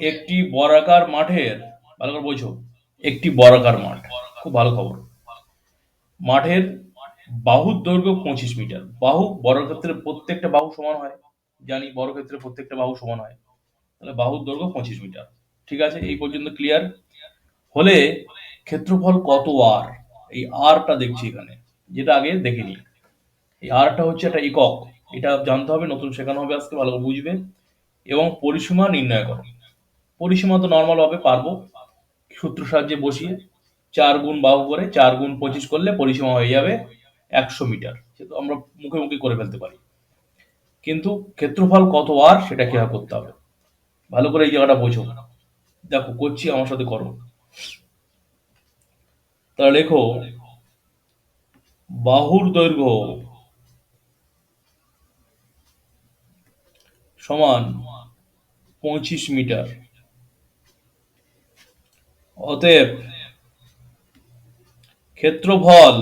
একটি বরাকার মাঠের, ভালো করে বোঝো একটি বরাকার মাঠ, খুব ভালো খবর। মাঠের বাহুর দৈর্ঘ্য পঁচিশ মিটার। বাহু বর্গক্ষেত্রে প্রত্যেকটা বাহু সমান হয়। জানি বর্গক্ষেত্রে প্রত্যেকটা বাহু সমান হয়। তাহলে বাহুর দৈর্ঘ্য পঁচিশ মিটার। ঠিক আছে, এই পর্যন্ত ক্লিয়ার হলে ক্ষেত্রফল কত আর এই আরটা দেখছি এখানে। যেটা আগে দেখিনি। এই আরটা হচ্ছে একটা একক। এটা জানতে হবে, নতুন শেখানো হবে আজকে, ভালো করে বুঝবে। এবং পরিসীমা নির্ণয় করো। পরিসীমা তো নর্মাল হবে পারব। সূত্র সাহায্যে বসিয়ে চার গুণ বাহু করে চার গুণ পঁচিশ করলে পরিসীমা হয়ে যাবে একশো মিটার। সেটা আমরা মুখে মুখে করে ফেলতে পারি। কিন্তু ক্ষেত্রফল কত আর সেটা কীভাবে করতে হবে। ভালো করে এই জায়গাটা বোঝো। দেখো, করছি, আমার সাথে করো। তাহলে লেখো, বাহুর দৈর্ঘ্য সমান পঁচিশ মিটার। অতএব ক্ষেত্রফল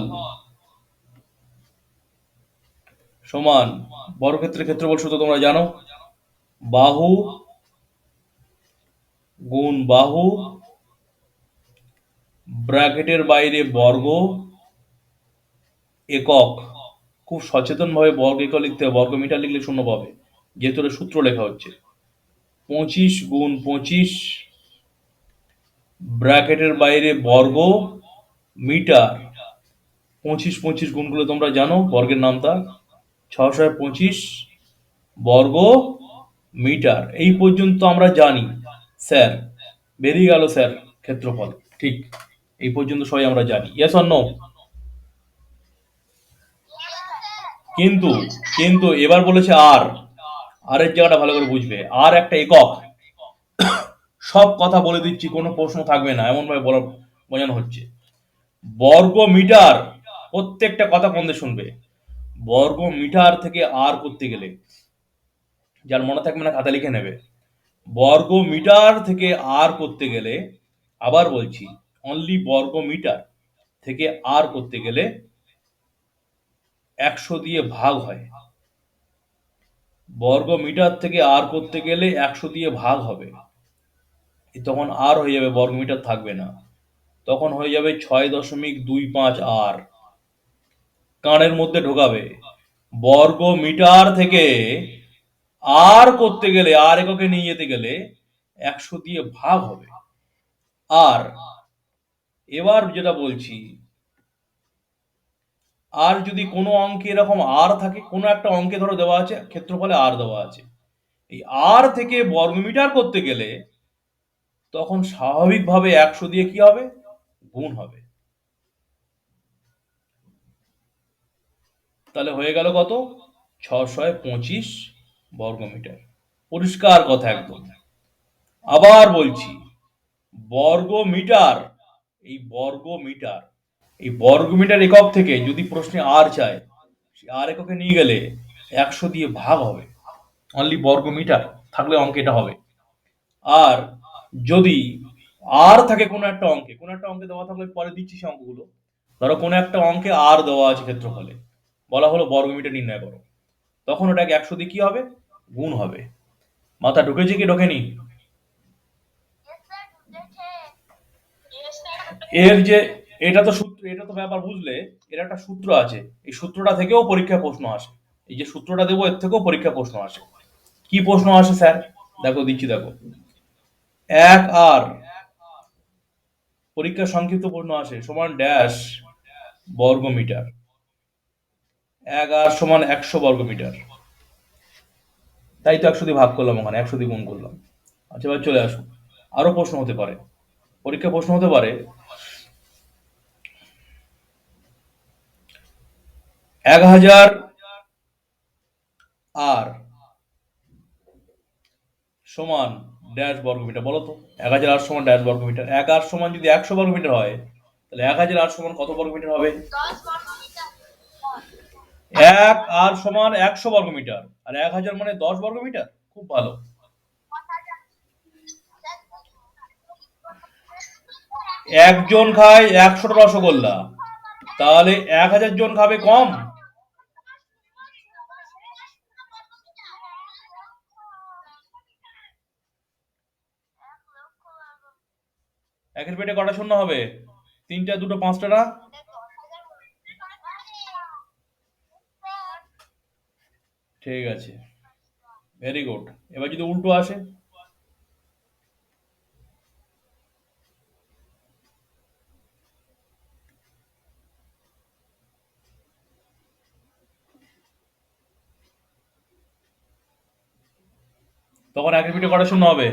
সমান বর্গক্ষেত্রের ক্ষেত্রফল সূত্র তোমরা জানো। বাহু গুণ বাহু ব্র্যাকেটের বাইরে বর্গ একক। খুব সচেতনভাবে বর্গ একক লিখতে হবে, বর্গ মিটার লিখলে শূন্য পাবে, যেহেতু সূত্র লেখা হচ্ছে। পঁচিশ গুণ পঁচিশ ব্র্যাকেটের বাইরে বর্গ, মিটার, পঁচিশ পঁচিশ গুণগুলো তোমরা জানো, বর্গের নামটা ছশো পঁচিশ, বর্গ, মিটার। এই পর্যন্ত আমরা জানি, স্যার, বেরিয়ে গেল স্যার ক্ষেত্রফল, ঠিক, এই পর্যন্ত সবাই আমরা জানি ইয়েস অর নো কিন্তু কিন্তু এবার বলেছে আর আর এর জায়গাটা ভালো করে বুঝবে আর একটা একক সব কথা বলে দিচ্ছি, কোনো প্রশ্ন থাকবে না এমন ভাবে বলা বোঝানো হচ্ছে। বর্গ মিটার প্রত্যেকটা কথা কোন শুনবে? বর্গ মিটার থেকে আর করতে গেলে, যার মনে থাকবে না খাতা লিখে নেবে। বর্গ মিটার থেকে আর করতে গেলে, আবার বলছি অনলি বর্গ মিটার থেকে আর করতে গেলে একশো দিয়ে ভাগ হয়। বর্গ মিটার থেকে আর করতে গেলে একশো দিয়ে ভাগ হবে। তখন আর হয়ে যাবে বর্গ মিটার থাকবে না। তখন হয়ে যাবে ছয় দশমিক দুই পাঁচ আর। কানের মধ্যে ঢোকাবে। বর্গ মিটার থেকে আর করতে গেলে, আর এককে নিয়ে যেতে গেলে একশো দিয়ে ভাগ হবে। আর, এবার যেটা বলছি, আর যদি কোনো অঙ্কে এরকম আর থাকে, কোনো একটা অঙ্কে ধরো দেওয়া আছে, ক্ষেত্রফলে আর দেওয়া আছে, এই আর থেকে বর্গমিটার করতে গেলে তখন স্বাভাবিকভাবে একশো দিয়ে কি হবে? গুণ হবে। তাহলে হয়ে গেল কত? ছশয় পঁচিশ বর্গমিটার। পরিষ্কার কথা একদম। আবার বলছি বর্গ মিটার এই বর্গ মিটার এই বর্গ মিটার একক থেকে যদি প্রশ্নে আর চায় আর এককে নিয়ে গেলে একশো দিয়ে ভাগ হবে। অনলি বর্গ মিটার থাকলে অঙ্ক এটা হবে। আর যদি আর থাকে কোনো একটা অঙ্কে, কোনো একটা অঙ্কে দেওয়া থাকলে পরে দিচ্ছি সে অঙ্কগুলো। ধরো কোনো একটা অঙ্কে আর দেওয়া আছে ক্ষেত্রফলে, বলা হলো বর্গ মিটার নির্ণয় করো। তখন ওটাকে একশো দিয়ে কি হবে? গুণ হবে। মাথা ঢুকেছে কি ঢোকেনি? এর যে, এটা তো সূত্র, এটা তো ব্যাপার বুঝলে, এর একটা সূত্র আছে। এই সূত্রটা থেকেও পরীক্ষা প্রশ্ন আসে। এই যে সূত্রটা দেবো, এর থেকেও পরীক্ষা প্রশ্ন আসে। কি প্রশ্ন আসে স্যার? দেখো, দিচ্ছি, দেখো। এক আর। পরীক্ষার সংক্ষিপ্ত প্রশ্ন আসে, সমান ড্যাশ বর্গ মিটার এক আর সমান একশো বর্গ মিটার তাই তো একশো দিয়ে ভাগ করলাম ওখানে, একশো দিয়ে গুণ করলাম। আচ্ছা এবার চলে আসুন। আরও প্রশ্ন হতে পারে। পরীক্ষা প্রশ্ন হতে পারে, এক হাজার আর সমান ড্যাশ বর্গমিটার বলো তো? এক হাজার আট সমান ড্যাশ বর্গমিটার এক আর সমান যদি একশো বর্গমিটার হয়, তাহলে এক হাজার আট সমান কত বর্গমিটার হবে? এক আর সমান একশো বর্গমিটার আর এক হাজার মানে দশ বর্গমিটার খুব ভালো। একজন খায় একশোটা রসগোল্লা তাহলে এক হাজার জন খাবে কম? একের পেটে কটা শূন্য হবে? তিনটা, দুটো, পাঁচটা না ঠিক আছে। ভেরি গুড এবার যদি উল্টো আসে? তখন একের পিঠে কটা শূন্য হবে?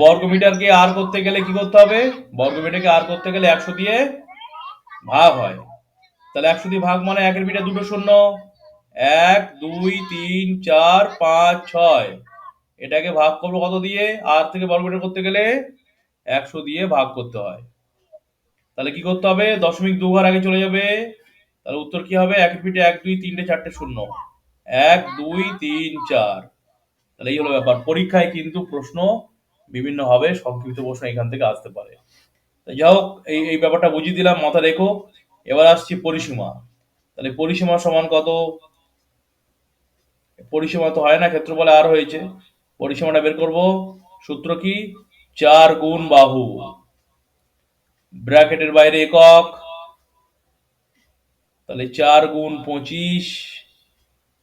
বর্গমিটারকে আর করতে গেলে কি করতে হবে? বর্গমিটারকে আর করতে গেলে একশো দিয়ে ভাগ হয়। তাহলে একশো দিয়ে ভাগ মানে একের পিঠে দুটো শূন্য। এক, দুই, তিন, চার, পাঁচ, ছয়। এটাকে ভাগ করব কত দিয়ে? আর থেকে বর্গমিটার করতে গেলে একশো দিয়ে ভাগ করতে হয়। তাহলে কি করতে হবে? দশমিক দু ঘর আগে চলে যাবে। তাহলে উত্তর কি হবে? এক পিঠে এক, দুই, তিনটে, চারটে, শূন্য। এক, দুই, তিন, চার। তাহলে এই হলো ব্যাপার। পরীক্ষায় কিন্তু প্রশ্ন বিভিন্ন হবে সংক্ষিপ্ত প্রশ্ন এখান থেকে আসতে পারে। যাই হোক, এই এই ব্যাপারটা বুঝিয়ে দিলাম, মাথা রেখো। এবার আসছি পরিসীমা। তাহলে পরিসীমা সমান কত? পরিসীমা তো হয় না, ক্ষেত্রফলে আর হয়েছে। পরিসীমাটা বের করব। সূত্র কি? চার গুণ বাহু। ব্র্যাকেটের বাইরে একক। তাহলে চার গুণ পঁচিশ।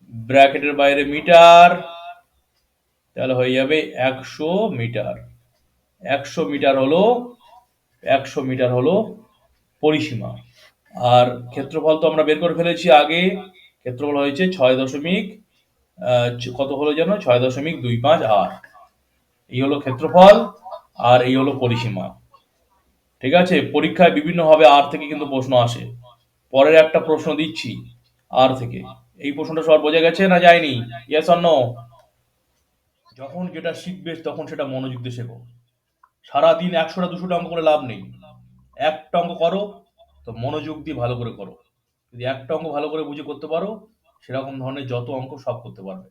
ব্র্যাকেটের বাইরে মিটার। তাহলে হয়ে যাবে একশো মিটার। একশো মিটার হলো, একশো মিটার হলো পরিসীমা। আর ক্ষেত্রফল তো আমরা বের করে ফেলেছি আগে। ক্ষেত্রফল হয়েছে ছয় দশমিক কত হলো যেন? ছয় দশমিক দুই পাঁচ আট। এই হলো ক্ষেত্রফল, আর এই হলো পরিসীমা। ঠিক আছে? পরীক্ষায় বিভিন্নভাবে আর থেকে কিন্তু প্রশ্ন আসে। পরের একটা প্রশ্ন দিচ্ছি, আর থেকে। এই প্রশ্নটা সবার বোঝা গেছে না যায়নি? ইয়েস অন্য যখন যেটা শিখবে, তখন সেটা মনোযোগ দিয়ে শেখো। সারাদিন একশোটা, দুশোটা অঙ্ক করে লাভ নেই। একটা অঙ্ক করো, তো মনোযোগ দিয়ে ভালো করে করো। যদি একটা অঙ্ক ভালো করে বুঝে করতে পারো, সেরকম ধরনের যত অঙ্ক সব করতে পারবে।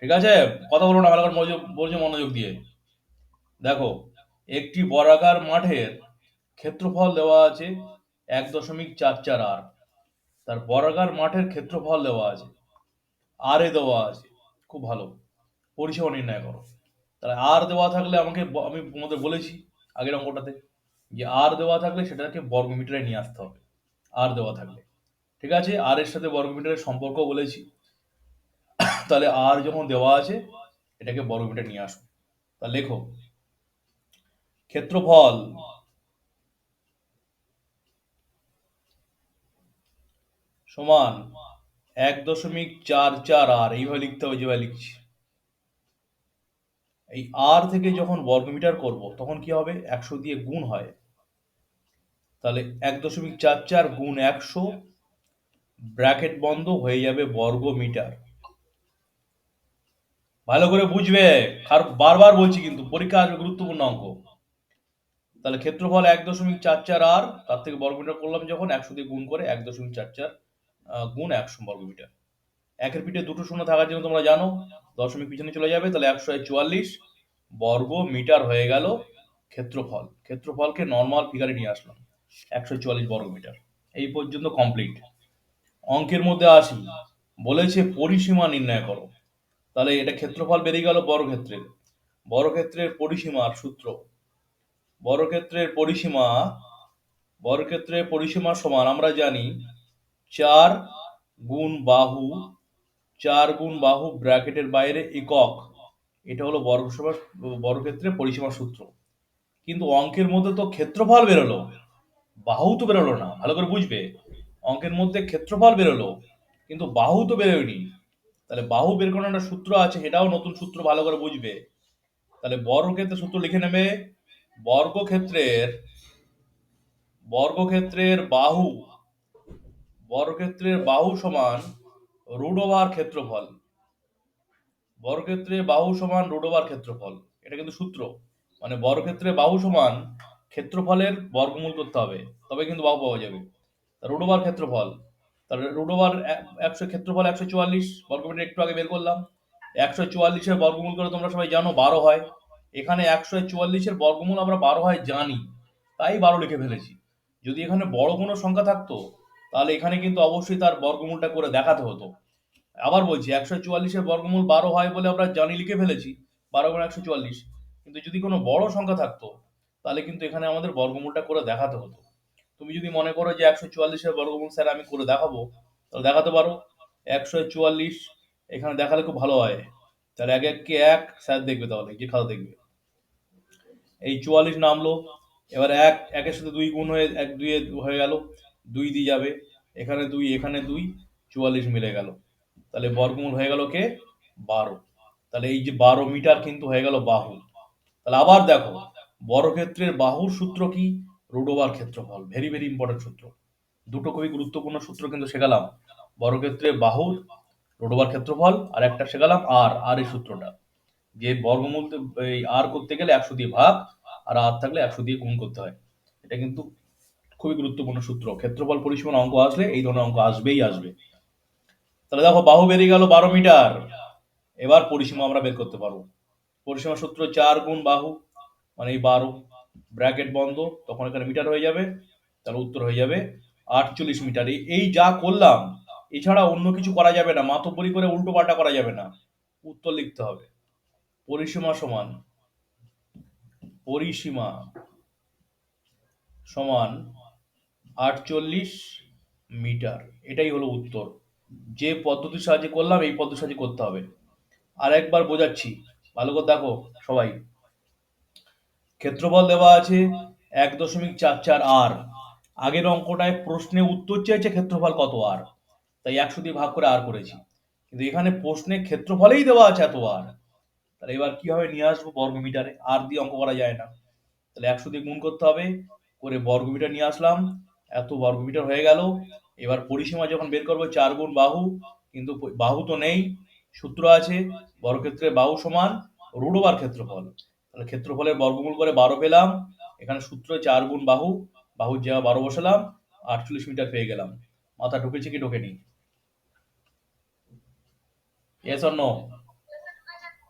ঠিক আছে? কথা বলো না ভালো করে মনোযোগ, বলছো মনোযোগ দিয়ে। দেখো, একটি বর্গাকার মাঠের ক্ষেত্রফল দেওয়া আছে এক দশমিক চার চার আর তার বর্গাকার মাঠের ক্ষেত্রফল দেওয়া আছে। আরে দেওয়া আছে। খুব ভালো। পরিসীমা নির্ণয় করো। তাহলে আর দেওয়া থাকলে আমাকে আমি তোমাদের বলেছি আগের অঙ্কটাতে যে আর দেওয়া থাকলে সেটাকে বর্গমিটারে নিয়ে আসতে হবে। আর দেওয়া থাকলে। ঠিক আছে? আর এর সাথে বর্গমিটারের সম্পর্ক বলেছি। তাহলে আর যখন দেওয়া আছে, এটাকে বর্গমিটার নিয়ে আসো। তা লেখো। ক্ষেত্রফল। সমান এক দশমিক চার চার আর। এইভাবে লিখতে হবে যেভাবে লিখছি। এই আর থেকে যখন বর্গমিটার করব, তখন কি হবে? একশো দিয়ে গুণ হয়। তাহলে এক দশমিক চার চার গুণ একশো ব্র্যাকেট বন্ধ হয়ে যাবে বর্গ মিটার ভালো করে বুঝবে? আর বারবার বলছি কিন্তু, পরীক্ষা আসবে গুরুত্বপূর্ণ অঙ্ক। তাহলে ক্ষেত্রফল এক দশমিক চার চার আর তার থেকে বর্গমিটার করলাম যখন, একশো দিয়ে গুণ করে এক দশমিক চার চার গুণ একশো বর্গমিটার। একের পিঠে দুটো শূন্য থাকার জন্য তোমরা জানো, দশমিক পিছনে চলে যাবে, তাহলে একশো চুয়াল্লিশ বর্গ মিটার হয়ে গেল ক্ষেত্রফল। ক্ষেত্রফলকে নর্মাল ফিগারে নিয়ে আসলাম, একশো চুয়াল্লিশ বর্গ মিটার। এই পর্যন্ত কমপ্লিট অঙ্কের মধ্যে আসি। বলেছে পরিসীমা নির্ণয় করো। তাহলে এটা ক্ষেত্রফল বেরিয়ে গেল বর্গক্ষেত্রের। বর্গক্ষেত্রের পরিসীমার সূত্র। বর্গক্ষেত্রের পরিসীমা বর্গক্ষেত্রের পরিসীমা সমান আমরা জানি চার গুণ বাহু চার গুণ বাহু ব্র্যাকেটের বাইরে একক। এটা হলো বর্গসভা বর্গক্ষেত্রে পরিসীমার সূত্র। কিন্তু অঙ্কের মধ্যে তো ক্ষেত্রফল বেরোলো। বাহু তো বেরোলো না, ভালো করে বুঝবে। অঙ্কের মধ্যে ক্ষেত্রফল বেরোলো, কিন্তু বাহু তো বেরোয়নি। তাহলে বাহু বের করার একটা সূত্র আছে, সেটাও নতুন সূত্র ভালো করে বুঝবে। তাহলে বর্গক্ষেত্রের সূত্র লিখে নেবে, বর্গক্ষেত্রের বর্গক্ষেত্রের বাহু বর্গক্ষেত্রের বাহু সমান ওভার ক্ষেত্রফল। বর্গক্ষেত্রে বাহু সমান ওভার ক্ষেত্রফল। এটা কিন্তু সূত্র। মানে বর্গক্ষেত্রে বাহু সমান ক্ষেত্রফলের বর্গমূল করতে হবে। তবে কিন্তু বাহু পাওয়া যাবে। ওভার ক্ষেত্রফল। তাহলে ওভার একশো, ক্ষেত্রফল একশো চুয়াল্লিশ বর্গমিটার একটু আগে বের করলাম। একশো চুয়াল্লিশের বর্গমূল করে তোমরা সবাই জানো বারো হয়। এখানে একশো চুয়াল্লিশের বর্গমূল আমরা বারো হয় জানি। তাই বারো লিখে ফেলেছি। যদি এখানে বড় কোনো সংখ্যা থাকতো তাহলে এখানে কিন্তু অবশ্যই তার বর্গমূলটা করে দেখাতে হতো। আবার বলছি, একশো চুয়াল্লিশের বর্গমূল বারো হয় বলে আমরা জানি, লিখে ফেলেছি, বারো গুণ একশো চুয়াল্লিশ। কিন্তু যদি কোনো বড় সংখ্যা থাকতো, তাহলে কিন্তু এখানে আমাদের বর্গমূলটা করে দেখাতে হতো। তুমি যদি মনে করো যে একশো চুয়াল্লিশের বর্গমূল স্যার আমি করে দেখাবো, তাহলে দেখাতে পারো। একশো চুয়াল্লিশ এখানে দেখালে খুব ভালো হয়। তাহলে এক এক কে এক স্যার দেখবে তাহলে, যে খাতা দেখবে। এই চুয়াল্লিশ নামলো, এবার এক, একের সাথে দুই গুণ হয়ে, এক দুইয়ে হয়ে গেল। দুই দিয়ে যাবে, এখানে দুই এখানে দুই, চুয়াল্লিশ মিলে গেল। তাহলে বর্গমূল হয়ে গেল কে? বারো। তাহলে এই যে বারো মিটার কিন্তু হয়ে গেল বাহু। তাহলে আবার দেখো, বর্গক্ষেত্রের বাহুর সূত্র কি? রুডোবার ক্ষেত্রফল ভেরি ভেরি ইম্পর্টেন্ট সূত্র। দুটো খুবই গুরুত্বপূর্ণ সূত্র কিন্তু শেখালাম। বর্গক্ষেত্রে বাহুর রোডোবার ক্ষেত্রফল আর একটা শেখালাম আর আর এই সূত্রটা। যে বর্গমূল এই আর করতে গেলে একশো দিয়ে ভাগ, আর আর থাকলে একশো দিয়ে গুণ করতে হয়। এটা কিন্তু খুবই গুরুত্বপূর্ণ সূত্র। ক্ষেত্রফল পরিসীমার অঙ্ক আসলে এই ধরনের অঙ্ক আসবেই আসবে। তাহলে দেখো, বাহু বেরিয়ে গেল বারো মিটার। এবার পরিসীমা আমরা বের করতে পারব। পরিসীমা সূত্র চার গুণ বাহু মানে এই বারো, ব্র্যাকেট বন্ধ, তখন এখানে মিটার হয়ে যাবে, তাহলে উত্তর হয়ে যাবে আটচল্লিশ মিটার। এই- যা করলাম, এছাড়া অন্য কিছু করা যাবে না মাতব্বরি করে উল্টো পাল্টা করা যাবে না। উত্তর লিখতে হবে। পরিসীমা সমান পরিসীমা সমান আটচল্লিশ মিটার, এটাই হলো উত্তর। যে পদ্ধতির সাহায্যে করলাম, এই পদ্ধতির সাহায্যে করতে হবে। আর একবার বোঝাচ্ছি। ভালো করে দেখো সবাই। ক্ষেত্রফল দেওয়া আছে এক দশমিক চার চার আর। আগের অঙ্কটায় প্রশ্নে উত্তর চেয়েছে ক্ষেত্রফল কত আর? তাই একশো দিয়ে ভাগ করে আর করেছি। কিন্তু এখানে প্রশ্নে ক্ষেত্রফলেই দেওয়া আছে এত আর। তাহলে এবার কীভাবে নিয়ে আসব বর্গমিটারে। আর দিয়ে অঙ্ক করা যায় না। তাহলে একশো দিয়ে গুণ করতে হবে। করে বর্গমিটার নিয়ে আসলাম। এত বর্গমিটার হয়ে গেল। এবার পরিসীমা যখন বের করব, চার গুণ বাহু, কিন্তু বাহু তো নেই, সূত্র আছে, বর্গক্ষেত্রে বাহু সমান, রুডোবার ক্ষেত্রফল। তাহলে ক্ষেত্রফলের বর্গমূল করে বারো পেলাম, এখানে সূত্র চার গুণ বাহু, বাহুর জায়গা বারো বসালাম, আটচল্লিশ মিটার পেয়ে গেলাম। মাথা ঢুকেছে কি ঢোকেনি? S no